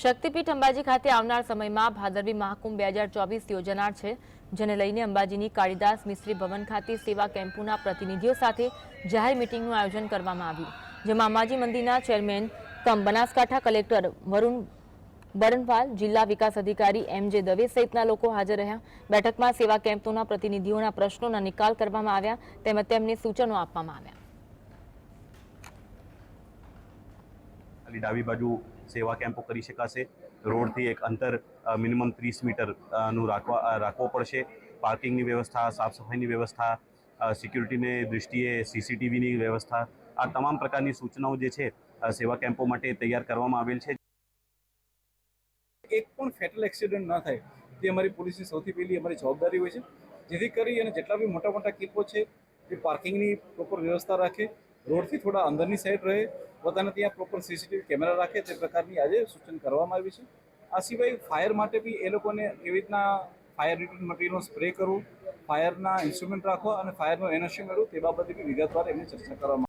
શક્તિપીઠ અંબાજી ખાતે આવનાર સમયમાં ભાદરવી મહાકુંભ બે હજાર ચોવીસ યોજાનાર છે, જેને લઈને અંબાજીની કાળીદાસ મિસ્ત્રી ભવન ખાતે સેવા કેમ્પોના પ્રતિનિધિઓ સાથે જાહેર મિટિંગનું આયોજન કરવામાં આવ્યું, જેમાં અંબાજી મંદિરના chairman cum Banaskantha collector Varun Baranwal, જિલ્લા વિકાસ અધિકારી એમ જે દવે સહિતના લોકો હાજર રહ્યા. બેઠકમાં સેવા કેમ્પોના પ્રતિનિધિઓના પ્રશ્નોના નિકાલ કરવામાં આવ્યા, તેમજ તેમને સૂચનો આપવામાં આવ્યા. ખાલી ડાબી બાજુ સેવા કેમ્પો કરી શકાશે. રોડથી એક અંતર મિનિમમ ત્રીસ મીટરનું રાખવા રાખવો પડશે. પાર્કિંગની વ્યવસ્થા, સાફ સફાઈની વ્યવસ્થા સિક્યુરિટીની દૃષ્ટિએ સીસીટીવીની વ્યવસ્થા, આ તમામ પ્રકારની સૂચનાઓ જે છે સેવા કેમ્પો માટે તૈયાર કરવામાં આવેલ છે. એક પણ ફેટલ એક્સિડન્ટ ન થાય, તે અમારી પોલીસની સૌથી પહેલી અમારી જવાબદારી હોય છે. જેથી કરી અને જેટલા બી મોટા મોટા કેમ્પો છે, એ પાર્કિંગની પ્રોપર વ્યવસ્થા રાખે રોડથી થોડા અંદરની સાઈડ રહે, પોતાના ત્યાં પ્રોપર સીસીટીવી કેમેરા રાખે, તે પ્રકારની આજે સૂચન કરવામાં આવ્યું છે. આ સિવાય ફાયર માટે બી એ લોકોને કેવી રીતના ફાયર રિટર્ન મટીરિયલનો સ્પ્રે કરવું ફાયરના ઇન્સ્ટ્રુમેન્ટ રાખવા અને ફાયરનો એનર્જી મેળવું તે બાબતે બી વિગતવાર એમની ચર્ચા કરવામાં